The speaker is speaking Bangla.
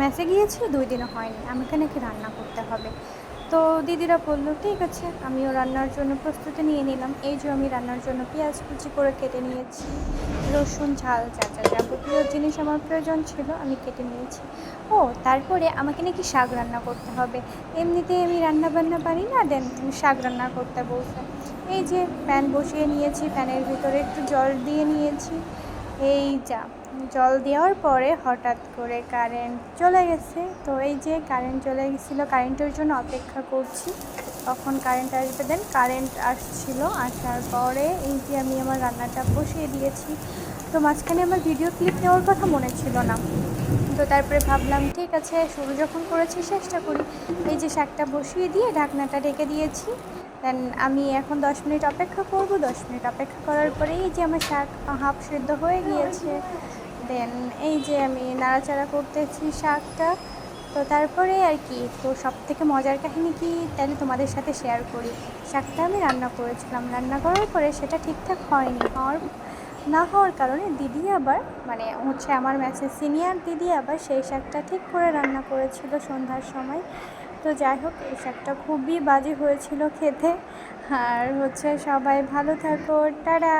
মেসে গিয়েছি, দুই দিনও হয়নি। আমাকে নাকি রান্না করতে হবে। তো দিদিরা বলল, ঠিক আছে, আমিও রান্নার জন্য প্রস্তুতি নিয়ে নিলাম। এই যে আমি রান্নার জন্য পেঁয়াজ কুচি করে কেটে নিয়েছি, রসুন, ঝাল, যা যাবতীয় জিনিস আমার প্রয়োজন ছিল, আমি কেটে নিয়েছি। ও, তারপরে আমাকে নাকি শাক রান্না করতে হবে। এমনিতে আমি রান্না বান্না পারি না, দেন শাক রান্না করতে বলছে এই যে প্যান বসিয়ে নিয়েছি, প্যানের ভিতরে একটু জল দিয়ে নিয়েছি। এই যা, জল দেওয়ার পরে হঠাৎ করে কারেন্ট চলে গেছে। তো এই যে কারেন্ট চলে গেছিল কারেন্টের জন্য অপেক্ষা করছি। কখন কারেন্ট আসবে দেন কারেন্ট আসছিল, আসার পরে এই যে আমি আমার রান্নাটা বসিয়ে দিয়েছি, তো মাঝখানে আমার ভিডিও ক্লিপ নেওয়ার কথা মনে ছিল না। তো তারপরে ভাবলাম, ঠিক আছে, শুরু যখন করেছি, চেষ্টা করি। এই যে শাকটা বসিয়ে দিয়ে ঢাকনাটা ঢেকে দিয়েছি দেন আমি এখন দশ মিনিট অপেক্ষা করব। দশ মিনিট অপেক্ষা করার পরে এই যে আমার শাক হাফ সিদ্ধ হয়ে গিয়েছে দেন এই যে আমি নাড়াচাড়া করতেছি শাকটা তো তারপরে আর কি, তো সব থেকে মজার কাহিনী কি তাহলে তোমাদের সাথে শেয়ার করি। শাকটা আমি রান্না করেছিলাম। রান্না করার পরে সেটা ঠিকঠাক হয়নি। হওয়ার, না হওয়ার কারণে দিদি আবার মানে হচ্ছে আমার ম্যাচের সিনিয়র দিদি আবার সেই শাকটা ঠিক করে রান্না করেছিল সন্ধ্যার সময়। তো যাই হোক, এই শাকটা খুবই বাজে হয়েছিল খেতে। আর হচ্ছে সবাই ভালো থাকো। টাটা!